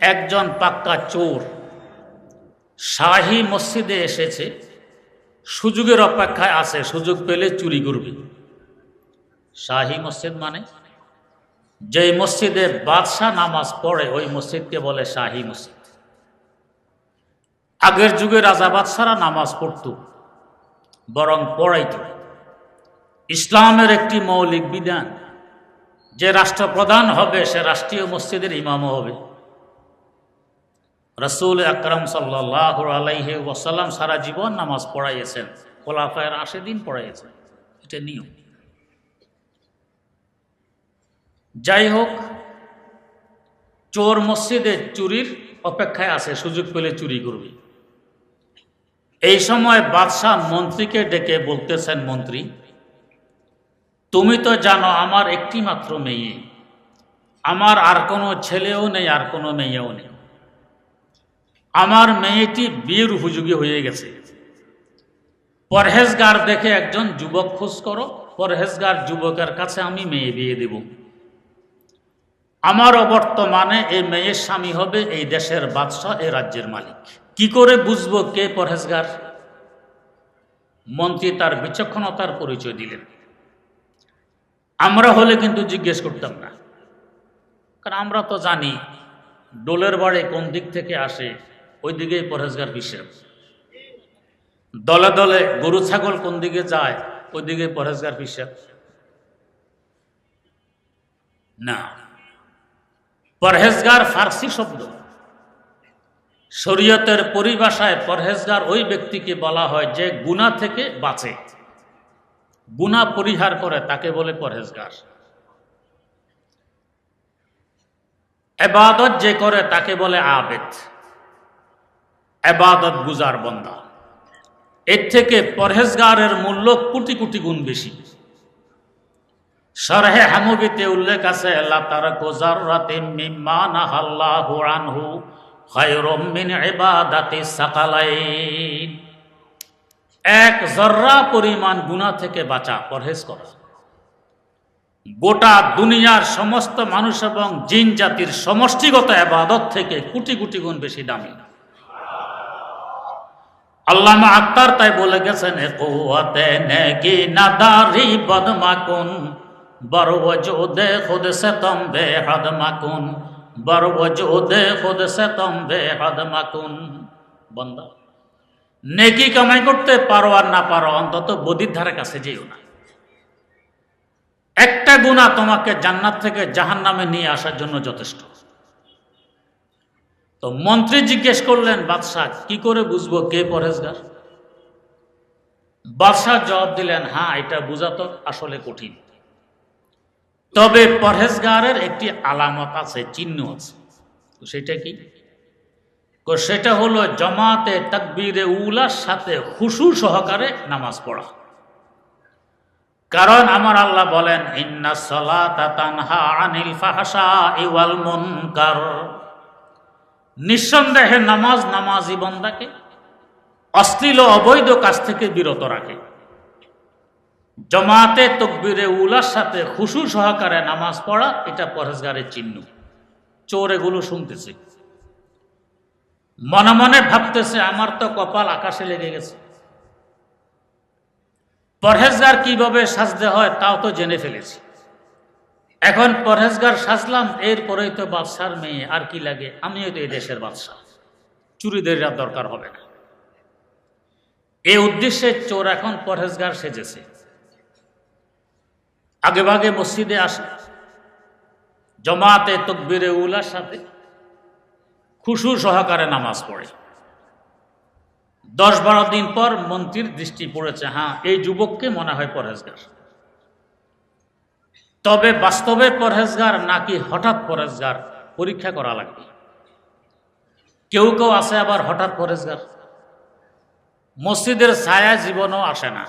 একজন পাক্কা চোর শাহী মসজিদে এসেছে, সুযোগের অপেক্ষায় আছে, সুযোগ পেলে চুরি করবে। শাহী মসজিদ মানে? যেই মসজিদে বাদশাহ নামাজ পড়ে, ওই মসজিদকে বলে শাহী মসজিদ। আগের যুগে রাজা বাদশারা নামাজ পড়ত, বরং পড়াইত। ইসলামের একটি মৌলিক বিধান, যে রাষ্ট্রপ্রধান হবে, সে রাষ্ট্রীয় মসজিদের ইমামও হবে। রসুল আকরম সাল্লাহ আলাইহি ওয়াসাল্লাম সারা জীবন নামাজ পড়াইয়েছেন। খোলাফায়ের আশি দিন পড়াইয়েছেন। এটা নিয়ম। যাই হোক, চোর মসজিদে চুরির অপেক্ষায় আছে, সুযোগ পেলে চুরি করবে। এই সময় বাদশাহ মন্ত্রীকে ডেকে বলতেছেন, মন্ত্রী, তুমি তো জানো আমার একটি মাত্র মেয়ে। আমার আর কোনো ছেলেও নেই, আর কোনো মেয়েও নেই। আমার মেয়েটি বিয়ের উপযোগী হয়ে গেছে। পরহেজগার দেখে একজন যুবক খোঁজ করো, পরহেজগার যুবকের কাছে আমি মেয়ে বিয়ে দেব। আমার অবর্তমানে এই মেয়ের স্বামী হবে এই দেশের বাদশাহ এই রাজ্যের মালিক। কি করে বুঝব কে পরহেজগার? মন্ত্রী তার বিচক্ষণতার পরিচয় দিলেন। আমরা হলে কিন্তু জিজ্ঞেস করতাম না। কারণ আমরা তো জানি, ডোলের বাড়ি কোন দিক থেকে আসে ওই দিকেই পরহেজগার বিশ্বের। দলে দলে গরু, ছাগল কোন দিকে যায় ওই দিকে পরহেজগার বিশ্বের। না। পরহেজগার ফার্সি শব্দ। শরীয়তের পরিভাষায় পরহেজগার ওই ব্যক্তিকে বলা হয় যে গুণা থেকে বাঁচে। গুণা পরিহার করে, তাকে বলে পরহেজগার। এবাদত যে করে, তাকে বলে আবেদ। এবাদত গুজার বন্দা। এর থেকে পরহেজগারের মূল্য কোটি কোটি গুণ বেশি। সরহে হামুবিতে উল্লেখ আছে, আল্লাহ তার কোজার রাতে মিম্মা নাহাল্লাহু আনহু খায়রুম মিন ইবাদাতি সাকালাইন। এক জর্রা পরিমাণ গুণা থেকে বাঁচা, পরহেজ করা। গোটা দুনিয়ার সমস্ত মানুষ এবং জিন জাতির সমষ্টিগত আবাদত থেকে কোটি কোটি গুণ বেশি দামি। আল্লামা আক্তার তাই বলে গেছেন কুয়াতে নেকি নাদারি বদমাকুন, বড় ওজুদে খুদ সে তম বেহদ মাকুন বড় ওজুদে খুদ সে বে বেহদ মাকুন বন্দা, নেকি কামাই করতে পারো আর না পারো, অন্তত বদির ধারে কাছে যেও না। একটা গুণা তোমাকে জান্নাত থেকে জাহান নামে নিয়ে আসার জন্য যথেষ্ট। তো মন্ত্রী জিজ্ঞেস করলেন, বাদশাহ, কি করে বুঝব কে পরহেজগার? বাদশাহ জবাব দিলেন হ্যাঁ এটা বোঝা তো আসলে কঠিন। তবে পরহেজগারের একটি আলামত আছে, চিহ্ন আছে। তো সেটা কি? সেটা হলো জমাতে তাকবীরে উলার সাথে খুশু সহকারে নামাজ পড়া। কারণ আমার আল্লাহ বলেন, ইন্না সলাতা তানহা আনিল ফাহশা ইওয়াল নিঃসন্দেহে নামাজ নামাজি বন্দাকে, অশ্লীল অবৈধ কাজ থেকে বিরত রাখে। জমাতে তকবিরে উলার সাথে খুশু সহকারে নামাজ পড়া, এটা পরেজগারের চিহ্ন। চোর এগুলো শুনতেছে। মনে মনে ভাবতেছে, আমার তো কপাল আকাশে লেগে গেছে। পরহেজগার কীভাবে সাজতে হয়, তাও তো জেনে ফেলেছি। এখন পরহেজগার সাজলাম, এরপরেই তো বাদশার মেয়ে, আর কি লাগে? আমিও তো এই দেশের বাদশাহ। চুরিদের আর দরকার হবে না। এই উদ্দেশ্যে চোর এখন পরহেজগার সেজেছে। আগে ভাগে মসজিদে আসে, জমাতে তকবিরে উলার সাথে খুশু সহকারে নামাজ পড়ে। দশ বারো দিন পর মন্ত্রীর দৃষ্টি পড়েছে হ্যাঁ এই যুবককে মনে হয় পরহেজগার। তবে বাস্তবে পরহেজগার নাকি হঠাৎ পরহেজগার? পরীক্ষা করা লাগবে। কেউ কেউ আসে আবার হঠাৎ পরহেজগার। মসজিদের ছায়া জীবনও আসে না।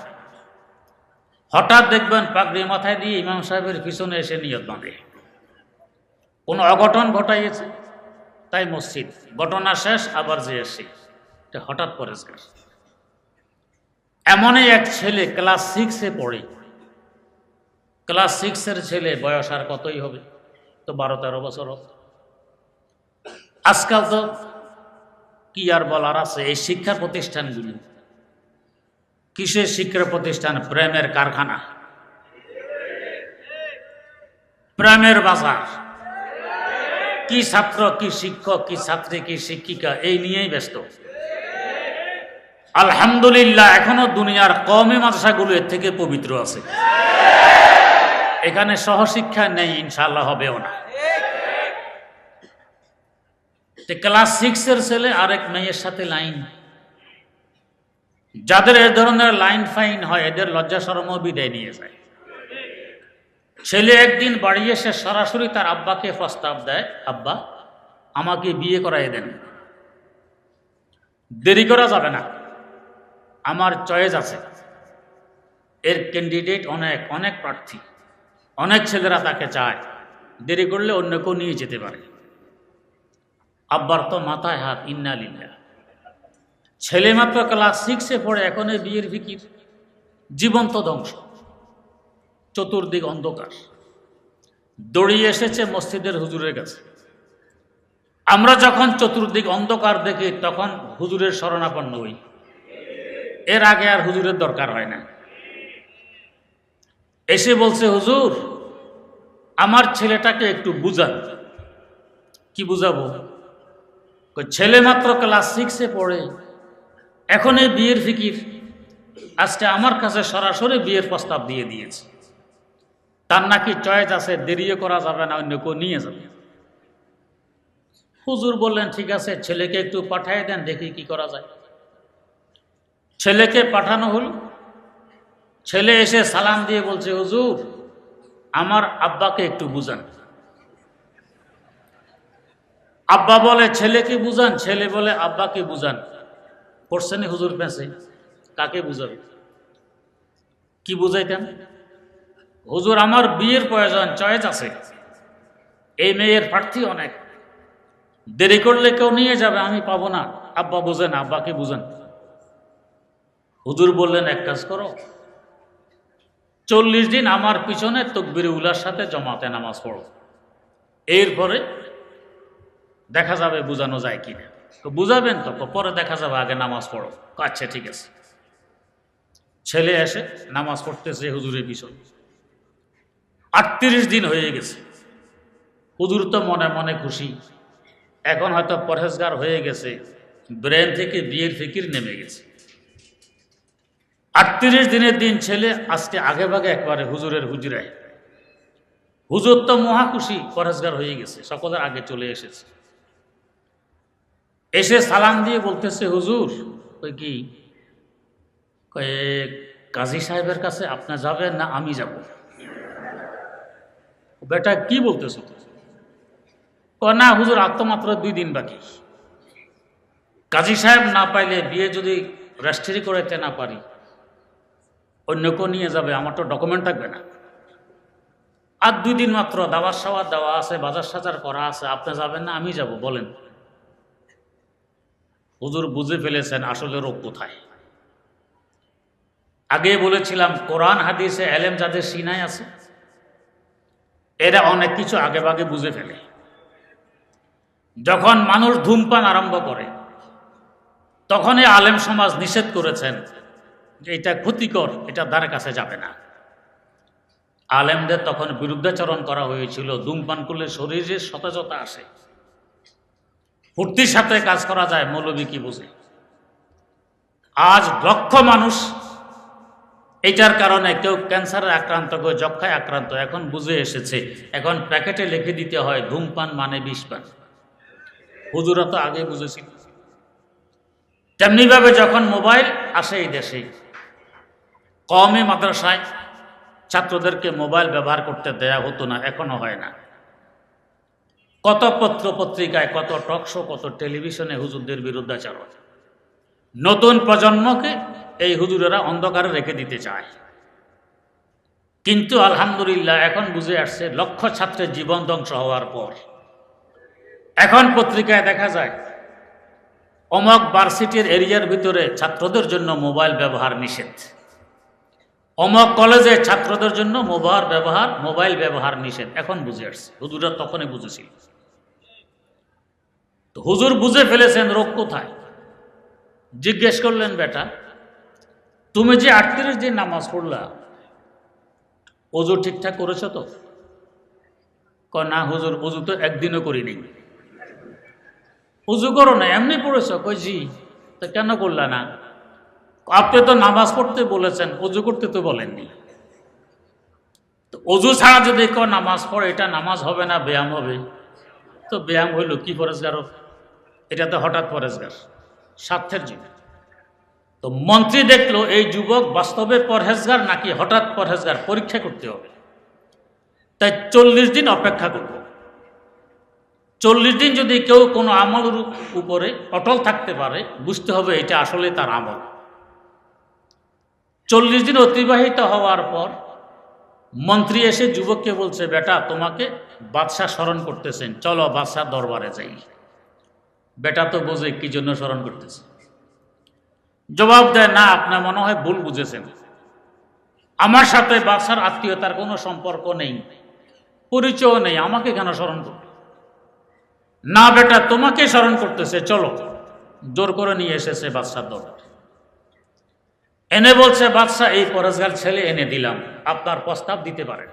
হঠাৎ দেখবেন পাগড়ি মাথায় দিয়ে ইমাম সাহেবের পিছনে এসে নিয়ত বাঁধে। কোনো অঘটন ঘটাইয়েছে? তাই মসজিদ, ঘটনা শেষ, আবার যে এসে হঠাৎ পরেজগার এমনই এক ছেলে ক্লাস সিক্সে পড়ে। ক্লাস সিক্সের ছেলে, বয়স আর কতই হবে? তো বারো, তেরো বছর আজকাল তো কি আর বলার আছে? এই শিক্ষা প্রতিষ্ঠানগুলি। কিসের শিক্ষা প্রতিষ্ঠান? প্রেমের কারখানা। প্রেমের বাজার। কি ছাত্র, কি শিক্ষক, কি ছাত্রী, কি শিক্ষিকা, এই নিয়েই ব্যস্ত। আলহামদুলিল্লাহ, এখনও দুনিয়ার কমে মাদ্রাসাগুলো এর থেকে পবিত্র আছে। এখানে সহশিক্ষা নেই ইনশাল্লাহ হবেও না। ক্লাস সিক্সের ছেলে আরেক মেয়ের সাথে লাইন। যাদের এ ধরনের লাইন ফাইন হয়, এদের লজ্জা সরম বিদায় নিয়ে যায়। ছেলে একদিন বাড়ি এসে সরাসরি তার আব্বাকে প্রস্তাব দেয়, আব্বা, আমাকে বিয়ে করাই দেন। দেরি করা যাবে না। আমার চয়েস আছে। এর ক্যান্ডিডেট অনেক অনেক প্রার্থী। অনেক ছেলেরা তাকে চায়। দেরি করলে অন্য কেউ নিয়ে যেতে পারে। আব্বার তো মাথায় হাত, ইন্না লিল্লা ছেলে মাত্র ক্লাস সিক্সে পড়ে, এখন এই বিয়ের ফিকির। জীবন্ত ধ্বংস। চতুর্দিক অন্ধকার। দড়িয়ে এসেছে মসজিদের হুজুরের কাছে। আমরা যখন চতুর্দিক অন্ধকার দেখি, তখন হুজুরের শরণাপন্ন হই। এর আগে আর হুজুরের দরকার হয় না। এসে বলছে, হুজুর আমার ছেলেটাকে একটু বুঝান। কি বুঝাবো? ছেলে মাত্র ক্লাস সিক্সে পড়ে। এখন এই বিয়ের ফিকির। আজকে আমার কাছে সরাসরি বিয়ের প্রস্তাব দিয়ে দিয়েছে। তার নাকি চয়েস আছে, দেরিও করা যাবে না, অন্য কেউ নিয়ে যাবে। হুজুর বললেন, ঠিক আছে, ছেলেকে একটু পাঠিয়ে দেন, দেখি কি করা যায়। ছেলেকে পাঠানো হল। ছেলে এসে সালাম দিয়ে বলছে, হুজুর আমার আব্বাকে একটু বুঝান। আব্বা বলে, ছেলেকে বুঝান? ছেলে বলে, আব্বাকে বুঝান। পড়ছেনি হুজুর পেঁচে কাকে বুঝাবে? কি বুঝাইতেন? হুজুর, আমার বিয়ের প্রয়োজন, চয়েস আছে। এই মেয়ের প্রার্থী অনেক। দেরি করলে কেউ নিয়ে যাবে, আমি পাবো না। আব্বা বুঝেন, আব্বাকে বুঝেন। হুজুর বললেন, এক কাজ করো চল্লিশ দিন আমার পিছনে তকবির উলার সাথে জমাতে নামাজ পড়ো। এরপরে দেখা যাবে বোঝানো যায় কিনা। তো বুঝাবেন তো পরে দেখা যাবে আগে নামাজ পড়ো। আচ্ছা ঠিক আছে। ছেলে এসে নামাজ পড়তেছে হুজুরের পিছনে। আটত্রিশ দিন হয়ে গেছে। হুজুর তো মনে মনে খুশি। এখন হয়তো পরহেজগার হয়ে গেছে। ব্রেন থেকে বিয়ের ফিকির নেমে গেছে। আটত্রিশ দিনের দিন ছেলে আজকে আগে ভাগে একবারে হুজুরের হুজুরায় হুজুর তো মহা খুশি, পরহেজগার হয়ে গেছে, সকলের আগে চলে এসেছে। এসে সালাম দিয়ে বলতেছে, হুজুর ওই কি? কাজী সাহেবের কাছে আপনি যাবেন না আমি যাব? বেটা, কি বলতেছ কয় না হুজুর, আর তো মাত্র দুই দিন বাকি। কাজী সাহেব না পাইলে বিয়ে যদি রেজিস্ট্রি করাইতে না পারি অন্য কেউ নিয়ে যাবে, আমার তো ডকুমেন্ট থাকবে না। আর দুই দিন মাত্র দাবার সাওয়ার দেওয়া আছে, বাজার সাজার করা আছে, আপনি যাবেন না, আমি যাব, বলেন। হুজুর বুঝে ফেলেছেন আসলে রোগ কোথায়। আগে বলেছিলাম, কোরআন, হাদিসে এলেম যাদের সিনায় আছে, এরা অনেক কিছু আগে ভাগে বুঝে ফেলে। যখন মানুষ ধূমপান আরম্ভ করে, তখনই আলেম সমাজ নিষেধ করেছেন যে এটা ক্ষতিকর, এটা দ্বারে কাছে যাবে না। আলেমদের তখন বিরুদ্ধাচরণ করা হয়েছিল, ধূমপান করলে শরীরে সতেজতা আসে। ফুর্তির সাথে কাজ করা যায়, মৌলবী কি বুঝে? আজ লক্ষ মানুষ এটার কারণে কেউ ক্যান্সারে আক্রান্ত, কেউ যক্ষায় আক্রান্ত, এখন বুঝে এসেছে। এখন প্যাকেটে লিখে দিতে হয়, ধূমপান মানে বিষপান হুজুরা তো আগে বুঝেছিল। তেমনিভাবে যখন মোবাইল আসে এই দেশে কমে মাদ্রাসায় ছাত্রদেরকে মোবাইল ব্যবহার করতে দেয়া হতো না, এখনও হয় না। কত পত্র পত্রিকায় কত টকশো কত টেলিভিশনে হুজুরদের বিরুদ্ধাচরণ নতুন প্রজন্মকে এই হুজুরেরা অন্ধকারে রেখে দিতে চায়। কিন্তু আলহামদুলিল্লাহ, এখন বুঝে আসছে, লক্ষ ছাত্রের জীবন ধ্বংস হওয়ার পর। এখন পত্রিকায় দেখা যায়, অমক ভার্সিটির এরিয়ার ভিতরে ছাত্রদের জন্য মোবাইল ব্যবহার নিষেধ। অমক কলেজে ছাত্রদের জন্য মোবাইল ব্যবহার মোবাইল ব্যবহার নিষেধ। এখন বুঝে আসছে। হুজুরা তখনই বুঝেছিল। তো হুজুর বুঝে ফেলেছেন, রোগ কোথায়? জিজ্ঞেস করলেন, বেটা, তুমি যে আটত্রিশ দিন নামাজ পড়লা অজু ঠিকঠাক করেছ তো? ক না হুজুর অজু তো একদিনও করিনি। উজু করো না, এমনি পড়েছ? কই জি। তো কেন করলা না? আপনি তো নামাজ পড়তে বলেছেন, অজু করতে তো বলেননি। তো অজু ছাড়া যদি কেউ নামাজ পড়ে, এটা নামাজ হবে না, ব্যায়াম হবে। তো ব্যায়াম হইল কি পরেজগার এটা তো হঠাৎ পরেজগার স্বার্থের জন্য তো মন্ত্রী দেখল, এই যুবক বাস্তবে পরহেজগার নাকি হঠাৎ পরহেজগার? পরীক্ষা করতে হবে। তাই চল্লিশ দিন অপেক্ষা করব। চল্লিশ দিন যদি কেউ কোনো আমলের উপ- উপরে অটল থাকতে পারে, বুঝতে হবে এটা আসলে তার আমল। চল্লিশ দিন অতিবাহিত হওয়ার পর মন্ত্রী এসে যুবককে বলছে, বেটা, তোমাকে বাদশাহ স্মরণ করতেছেন। চলো বাদশাহ দরবারে যাই। বেটা তো বোঝে কি জন্য স্মরণ করতেছে। জবাব দেয়, না, আপনার মনে হয় ভুল বুঝেছেন। আমার সাথে বাদশার আত্মীয়তার কোনো সম্পর্ক নেই পরিচয় নেই, আমাকে কেন স্মরণ করবে? না, বেটা, তোমাকে স্মরণ করতেছে। চলো। জোর করে নিয়ে এসেছে বাদশার দরবার। এনে বলছে, বাদশাহ, এই পরেশগার ছেলে এনে দিলাম। আপনার প্রস্তাব দিতে পারেন।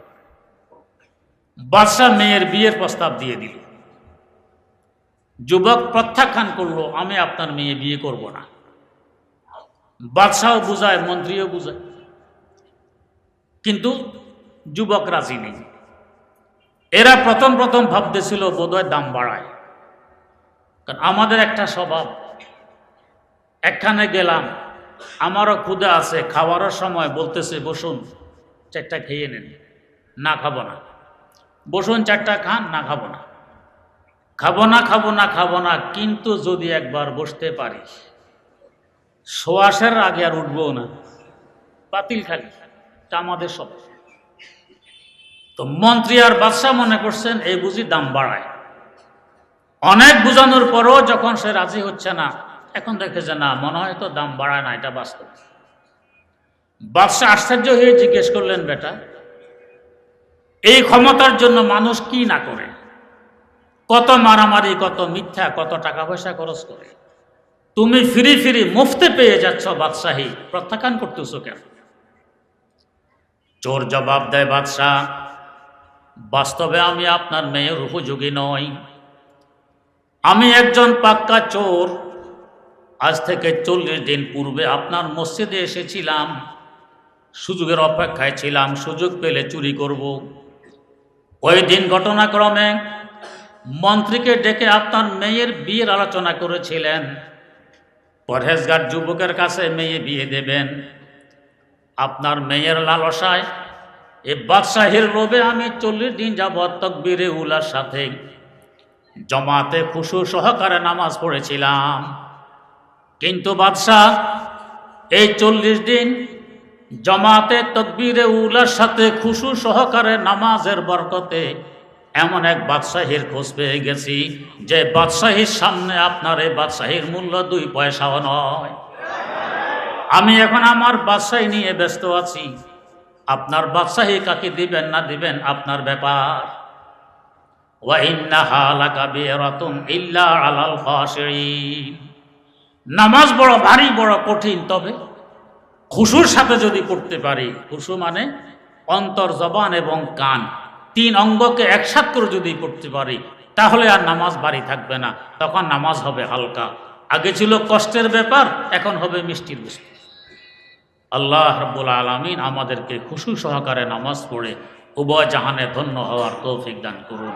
বাদশাহ মেয়ের বিয়ের প্রস্তাব দিয়ে দিল। যুবক প্রত্যাখ্যান করল, আমি আপনার মেয়ে বিয়ে করব না। বাদশাহ বুঝায়, মন্ত্রীও বুঝায়। কিন্তু যুবক রাজি নেই। এরা প্রথম প্রথম ভাবতেছিল, বোধহয় দাম বাড়ায়। কারণ আমাদের একটা স্বভাব, একখানে গেলাম আমারও ক্ষুদে আছে, খাওয়ারও সময়। বলতেছে, বসুন, চারটা খেয়ে নেন, না খাব না। বসুন, চারটা খান, না খাব না। খাব না খাব না খাব না, কিন্তু যদি একবার বসতে পারি সোয়াশের আগে আর উঠবো না। বাতিল খালি এটা আমাদের সব। তো মন্ত্রী আর বাদশাহ মনে করছেন, এই বুঝি দাম বাড়ায়। অনেক বোঝানোর পরও যখন সে রাজি হচ্ছে না এখন দেখে যে না, মনে হয় তো দাম বাড়ায় না, এটা বাস্তব। বাদশাহ আশ্চর্য হয়ে জিজ্ঞেস করলেন, বেটা, এই ক্ষমতার জন্য মানুষ কি না করে? কত মারামারি, কত মিথ্যা, কত টাকা পয়সা খরচ করে? তুমি ফিরি ফিরি মুফতে পেয়ে যাচ্ছ, বাদশাহী। প্রত্যাখ্যান করতেছ কেন? চোর জবাব দেয়, বাদশাহ, বাস্তবে আমি আপনার মেয়ের উপযোগী নই। আমি একজন পাক্কা চোর আজ থেকে চল্লিশ দিন পূর্বে আপনার মসজিদে এসেছিলাম। সুযোগের অপেক্ষায় ছিলাম, সুযোগ পেলে চুরি করব। ওই দিন ঘটনাক্রমে মন্ত্রীকে ডেকে আপনার মেয়ের বিয়ের আলোচনা করেছিলেন। পরহেজগার যুবকের কাছে মেয়ে বিয়ে দেবেন। আপনার মেয়ের লালসায় এ বাদশাহের লোভে আমি চল্লিশ দিন যাবৎ তকবিরে উলার সাথে জমাতে খুশু সহকারে নামাজ পড়েছিলাম। কিন্তু বাদশাহ, এই চল্লিশ দিন জমাতে তকবিরে উলার সাথে খুশু সহকারে নামাজের বরকতে এমন এক বাদশাহীর খোঁজ পেয়ে গেছি যে বাদশাহীর সামনে আপনার এই বাদশাহীর মূল্য দুই পয়সাও নয়। আমি এখন আমার বাদশাহী নিয়ে ব্যস্ত আছি। আপনার বাদশাহী কাকে দিবেন না দিবেন আপনার ব্যাপার। ওয়াইন্নাহা লাকাবিরাতুন ইল্লা আলাল খাশিরিন নামাজ বড় ভারী, বড় কঠিন, তবে খুশুর সাথে যদি পড়তে পারি, খুশু মানে অন্তর, জবান এবং কান, তিন অঙ্গকে একসাথ করে যদি পড়তে পারি, তাহলে আর নামাজ বাড়ি থাকবে না। তখন নামাজ হবে হালকা। আগে ছিল কষ্টের ব্যাপার, এখন হবে মিষ্টির বস্তু। আল্লাহ রব্বুল আলমিন আমাদেরকে খুশু সহকারে নামাজ পড়ে, উভয় জাহানে ধন্য হওয়ার তৌফিক দান করুন।